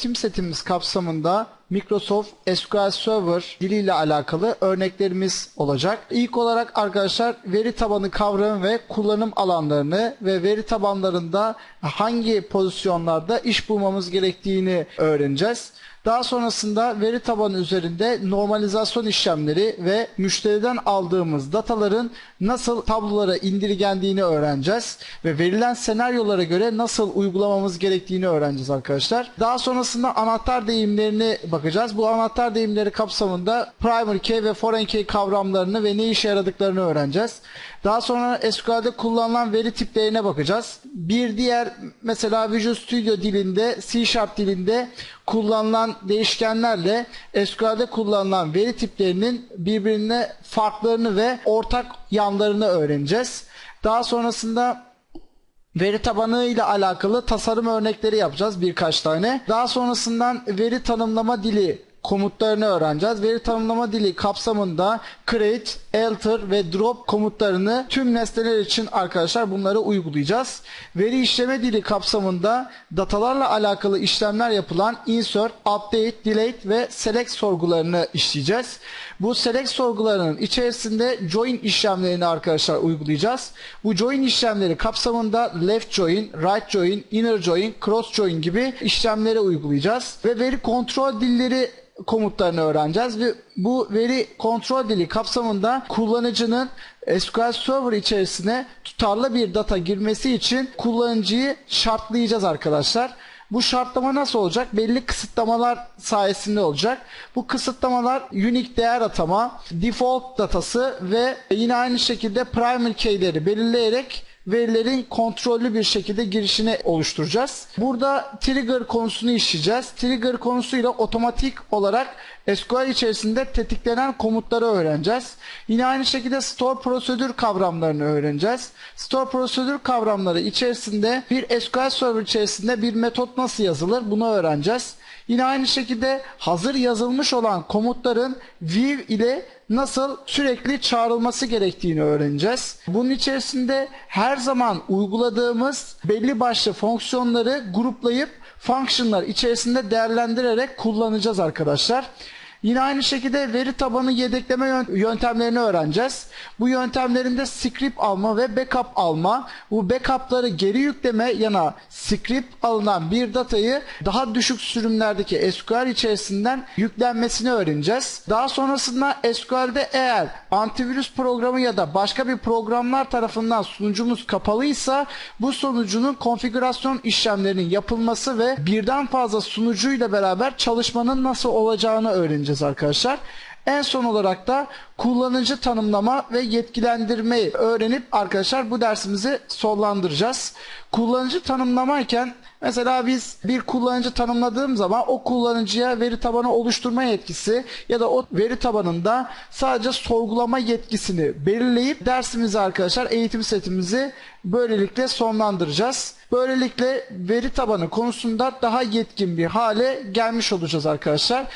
eğitim setimiz kapsamında Microsoft SQL Server diliyle alakalı örneklerimiz olacak. İlk olarak arkadaşlar veri tabanı kavramı ve kullanım alanlarını ve veri tabanlarında hangi pozisyonlarda iş bulmamız gerektiğini öğreneceğiz. Daha sonrasında veri tabanı üzerinde normalizasyon işlemleri ve müşteriden aldığımız dataların nasıl tablolara indirgendiğini öğreneceğiz ve verilen senaryolara göre nasıl uygulamamız gerektiğini öğreneceğiz arkadaşlar. Daha sonrasında anahtar deyimlerini bakacağız. Bu anahtar deyimleri kapsamında primary key ve foreign key kavramlarını ve ne işe yaradıklarını öğreneceğiz. Daha sonra SQL'de kullanılan veri tiplerine bakacağız. Bir diğer mesela Visual Studio dilinde, C Sharp dilinde kullanılan değişkenlerle SQL'de kullanılan veri tiplerinin birbirine farklarını ve ortak yanlarını öğreneceğiz. Daha sonrasında Veri tabanı ile alakalı tasarım örnekleri yapacağız birkaç tane. Daha sonrasından veri tanımlama dili komutlarını öğreneceğiz. Veri tanımlama dili kapsamında create, alter ve drop komutlarını tüm nesneler için arkadaşlar bunları uygulayacağız. Veri işleme dili kapsamında datalarla alakalı işlemler yapılan insert, update, delete ve select sorgularını işleyeceğiz. Bu select sorgularının içerisinde join işlemlerini arkadaşlar uygulayacağız. Bu join işlemleri kapsamında left join, right join, inner join, cross join gibi işlemleri uygulayacağız. Ve veri kontrol dilleri komutlarını öğreneceğiz ve bu veri kontrol dili kapsamında kullanıcının SQL Server içerisine tutarlı bir data girmesi için kullanıcıyı şartlayacağız arkadaşlar. Bu şartlama nasıl olacak? Belli kısıtlamalar sayesinde olacak. Bu kısıtlamalar unique değer atama, default datası ve yine aynı şekilde primary key'leri belirleyerek verilerin kontrollü bir şekilde girişini oluşturacağız. Burada trigger konusunu işleyeceğiz. Trigger konusuyla otomatik olarak SQL içerisinde tetiklenen komutları öğreneceğiz. Yine aynı şekilde store prosedür kavramlarını öğreneceğiz. Store prosedür kavramları içerisinde bir SQL Server içerisinde bir metot nasıl yazılır bunu öğreneceğiz. Yine aynı şekilde hazır yazılmış olan komutların view ile nasıl sürekli çağrılması gerektiğini öğreneceğiz. Bunun içerisinde her zaman uyguladığımız belli başlı fonksiyonları gruplayıp functionlar içerisinde değerlendirerek kullanacağız arkadaşlar. Yine aynı şekilde veri tabanı yedekleme yöntemlerini öğreneceğiz. Bu yöntemlerinde script alma ve backup alma. Bu backupları geri yükleme yana script alınan bir datayı daha düşük sürümlerdeki SQL içerisinden yüklenmesini öğreneceğiz. Daha sonrasında SQL'de eğer antivirüs programı ya da başka bir programlar tarafından sunucumuz kapalıysa bu sunucunun konfigürasyon işlemlerinin yapılması ve birden fazla sunucuyla beraber çalışmanın nasıl olacağını öğreneceğiz arkadaşlar. En son olarak da kullanıcı tanımlama ve yetkilendirmeyi öğrenip arkadaşlar bu dersimizi sonlandıracağız. Kullanıcı tanımlamayken mesela biz bir kullanıcı tanımladığım zaman o kullanıcıya veri tabanı oluşturma yetkisi ya da o veri tabanında sadece sorgulama yetkisini belirleyip dersimizi arkadaşlar eğitim setimizi böylelikle sonlandıracağız. Böylelikle veri tabanı konusunda daha yetkin bir hale gelmiş olacağız arkadaşlar.